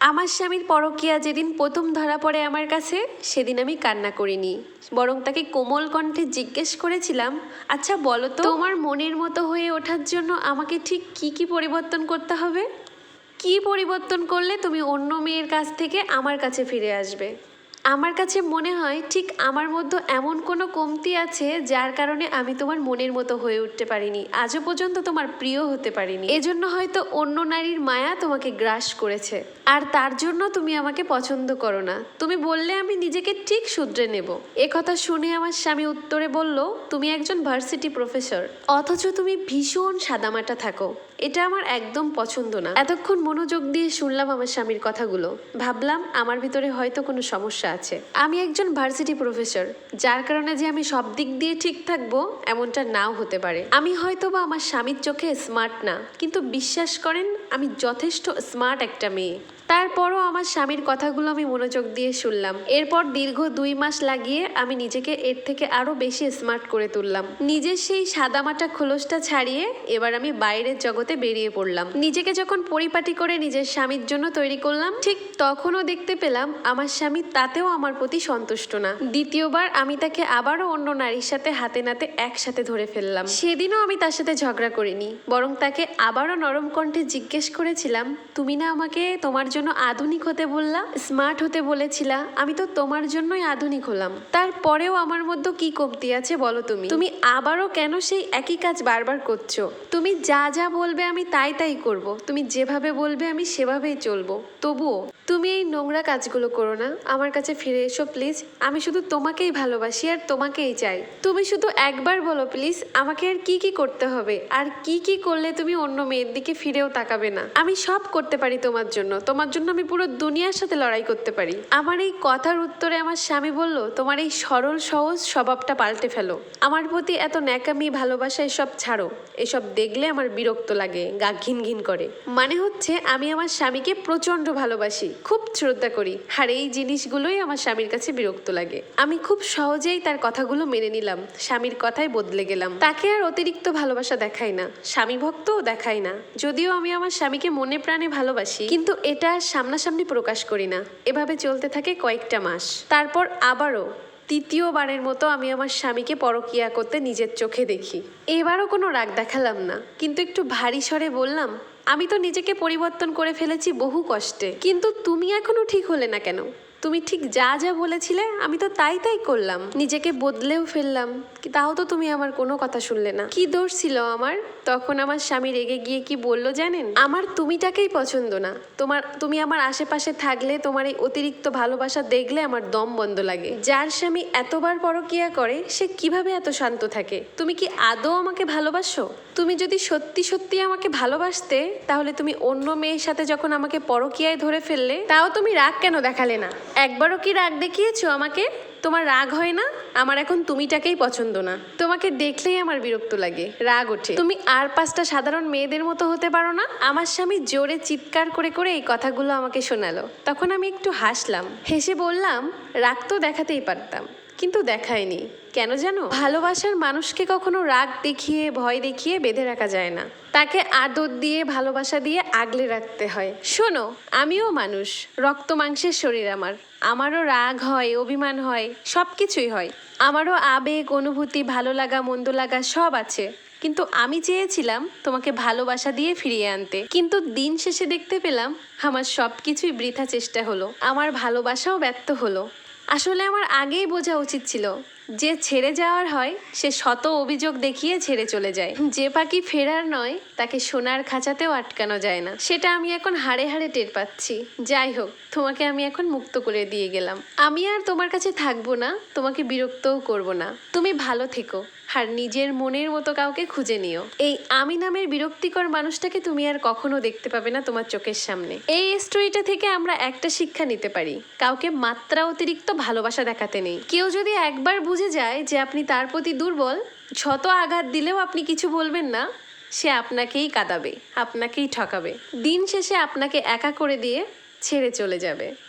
আমার স্বামীর পরকিয়া যেদিন প্রথম ধরা পড়ে আমার কাছে, সেদিন আমি কান্না করিনি। বরং তাকে কোমল কণ্ঠে জিজ্ঞেস করেছিলাম আচ্ছা বলো তো, তোমার মনের মতো হয়ে ওঠার জন্য আমাকে ঠিক কি কি পরিবর্তন করতে হবে? কি পরিবর্তন করলে তুমি অন্য মেয়ের কাছ থেকে আমার কাছে ফিরে আসবে? আমার কাছে মনে হয় ঠিক আমার মধ্যে এমন কোনো কমতি আছে যার কারণে আমি তোমার মনের মতো হয়ে উঠতে পারিনি। আজও পর্যন্ত তোমার প্রিয় হতে পারিনি। এজন্য হয়তো অন্য নারীর মায়া তোমাকে গ্রাস করেছে। আর তার জন্য তুমি আমাকে পছন্দ করো না। তুমি বললে আমি নিজেকে ঠিক শুধরে নেব। এ কথা শুনে আমার স্বামী উত্তরে বলল, তুমি একজন ভার্সিটি প্রফেসর। অথচ তুমি ভীষণ সাদামাটা থাকো। এটা আমার একদম পছন্দ না। এতক্ষণ মনোযোগ দিয়ে শুনলাম আমার স্বামীর কথাগুলো। ভাবলাম আমার ভিতরে হয়তো কোনো সমস্যা আছে। আমি একজন ভার্সিটি প্রফেসর যার কারণে যে আমি সব দিক দিয়ে ঠিক থাকব এমনটা নাও হতে পারে। আমি হয়তো বা আমার স্বামীর চোখে স্মার্ট না, কিন্তু বিশ্বাস করেন আমি যথেষ্ট স্মার্ট একটা মেয়ে। তারপরও আমার স্বামীর কথাগুলো আমি মনোযোগ দিয়ে শুনলাম। এরপর দীর্ঘ দুই মাস লাগিয়ে আমি নিজেকে এর থেকে আরও বেশি স্মার্ট করে তুললাম। নিজের সেই সাদামাটা খোলসটা ছাড়িয়ে এবার আমি বাইরের জগতে বেরিয়ে পড়লাম। নিজেকে যখন পরিপাটি করে নিজের স্বামীর জন্য তৈরি করলাম, ঠিক তখনও দেখতে পেলাম আমার স্বামী তাতেও আমার প্রতি সন্তুষ্ট না। দ্বিতীয়বার আমি তাকে আবারও অন্য নারীর সাথে হাতে নাতে একসাথে ধরে ফেললাম। সেদিনও আমি তার সাথে ঝগড়া করিনি, বরং তাকে আবারও নরম কণ্ঠে জিজ্ঞেস করেছিলাম, তুমি না আমাকে তোমার জন্য আধুনিক হতে বললা স্মার্ট হতে বলেছিলা, আমি তো তোমার জন্যই আধুনিক হলাম। তারপরেও আমার মধ্যে কি কমতি আছে বলো তুমি? তুমি আবারও কেন সেই একই কাজ বারবার করছ? তুমি যা যা বলবে আমি তাই তাই করব। তুমি যেভাবে বলবে আমি সেভাবেই চলবো। তবুও তুমি এই নোংরা কাজগুলো করো না। আমার কাছে ফিরে এসো প্লিজ আমি শুধু তোমাকেই ভালোবাসি আর তোমাকেই চাই। তুমি শুধু একবার বলো প্লিজ আমাকে আর কি কি করতে হবে? আর কি কি করলে তুমি অন্য মেয়ের দিকে ফিরেও তাকাবে না? আমি সব করতে পারি তোমার জন্য। তোমার জন্য আমি পুরো দুনিয়ার সাথে লড়াই করতে পারি। আমার এই কথার উত্তরে আমার স্বামী বলল, তোমার এই সরল, সহজ স্বভাবটা পাল্টে ফেলো। আমার প্রতি এত ন্যাকামি, ভালোবাসা এসব ছাড়ো। এসব দেখলে আমার বিরক্ত লাগে, গা ঘিন ঘিন করে। মানে হচ্ছে, আমি আমার স্বামীকে প্রচণ্ড ভালোবাসি, খুব শ্রদ্ধা করি, আর এই জিনিসগুলোই আমার স্বামীর কাছে বিরক্ত লাগে। আমি খুব সহজেই তার কথাগুলো মেনে নিলাম, স্বামীর কথায় বদলে গেলাম। তাকে আর অতিরিক্ত ভালোবাসা দেখাই না, স্বামী ভক্তও দেখাই না। যদিও আমি আমার স্বামীকে মনে প্রাণে ভালোবাসি, কিন্তু এটা সামনাসামনি প্রকাশ করি না। এভাবে চলতে থাকে কয়েকটা মাস। তারপর আবারও তৃতীয়বারের মতো আমি আমার স্বামীকে পরকিয়া করতে নিজের চোখে দেখি। এবারও কোনো রাগ দেখালাম না। কিন্তু একটু ভারী স্বরে বললাম, আমি তো নিজেকে পরিবর্তন করে ফেলেছি বহু কষ্টে। কিন্তু তুমি এখনও ঠিক হলে না কেন? তুমি ঠিক যা যা বলেছিলে, আমি তো তাই তাই করলাম। নিজেকে বদলেও ফেললাম তাও তো তুমি আমার কোনো কথা শুনলে না। কি দোষ ছিল আমার? তখন আমার স্বামী রেগে গিয়ে কি বলল জানেন? আমার তুমিটাকেই পছন্দ না। তোমার, তুমি আমার আশেপাশে থাকলে, তোমার এই অতিরিক্ত ভালোবাসা দেখলে আমার দম বন্ধ লাগে। যার স্বামী এতবার পরকিয়া করে, সে কীভাবে এত শান্ত থাকে? তুমি কি আদৌ আমাকে ভালোবাসো? তুমি যদি সত্যি সত্যি আমাকে ভালোবাসতে, তাহলে তুমি অন্য মেয়ের সাথে যখন আমাকে পরকিয়ায় ধরে ফেললে, তাও তুমি রাগ কেন দেখালে না? একবারও কি রাগ দেখিয়েছো আমাকে? তোমার রাগ হয় না? আমার এখন তুমিটাকেই পছন্দ না। তোমাকে দেখলেই আমার বিরক্ত লাগে। রাগ ওঠে। তুমি আর পাঁচটা সাধারণ মেয়েদের মতো হতে পারো না। আমার স্বামী জোরে চিৎকার করে করে এই কথাগুলো আমাকে শোনালো। তখন আমি একটু হাসলাম। হেসে বললাম, রাগ তো দেখাতেই পারতাম, কিন্তু দেখায়নি। কেন জানো? ভালোবাসার মানুষকে কখনো রাগ দেখিয়ে, ভয় দেখিয়ে বেঁধে রাখা যায় না। তাকে আদর দিয়ে, ভালোবাসা দিয়ে আগলে রাখতে হয়। শোনো, আমিও মানুষ। রক্ত মাংসের শরীর আমার। আমারও রাগ হয়, অভিমান হয় সব কিছুই হয়। আমারও আবেগ, অনুভূতি, ভালো লাগা, মন্দ লাগা সব আছে। কিন্তু আমি চেয়েছিলাম তোমাকে ভালোবাসা দিয়ে ফিরিয়ে আনতে। কিন্তু দিন শেষে দেখতে পেলাম আমার সব কিছুই বৃথা চেষ্টা হলো। আমার ভালোবাসাও ব্যর্থ হলো। আসলে আমার আগেই বোঝা উচিত ছিল যে ছেড়ে যাওয়ার হয়, সে শত অভিযোগ দেখিয়ে ছেড়ে চলে যায়। যে পাখি ফেরার নয়, তাকে সোনার খাঁচাতেও আটকানো যায় না। সেটা আমি এখন হাড়ে হাড়ে টের পাচ্ছি। যাই হোক, তোমাকে আমি এখন মুক্ত করে দিয়ে গেলাম। আমি আর তোমার কাছে থাকব না, তোমাকে বিরক্তও করব না। তুমি ভালো থেকো। আর নিজের মনের মতো কাউকে খুঁজে নিও। এই আমি নামের বিরক্তিকর মানুষটাকে তুমি আর কখনো দেখতে পাবে না তোমার চোখের সামনে। এই স্টোরিটা থেকে আমরা একটা শিক্ষা নিতে পারি। কাউকে মাত্রা অতিরিক্ত ভালোবাসা দেখাতে নেই। কেউ যদি একবার বুঝে যায় যে আপনি তার প্রতি দুর্বল, শত আঘাত দিলেও আপনি কিছু বলবেন না, সে আপনাকেই কাঁদাবে, আপনাকেই ঠকাবে। দিন শেষে আপনাকে একা করে দিয়ে ছেড়ে চলে যাবে।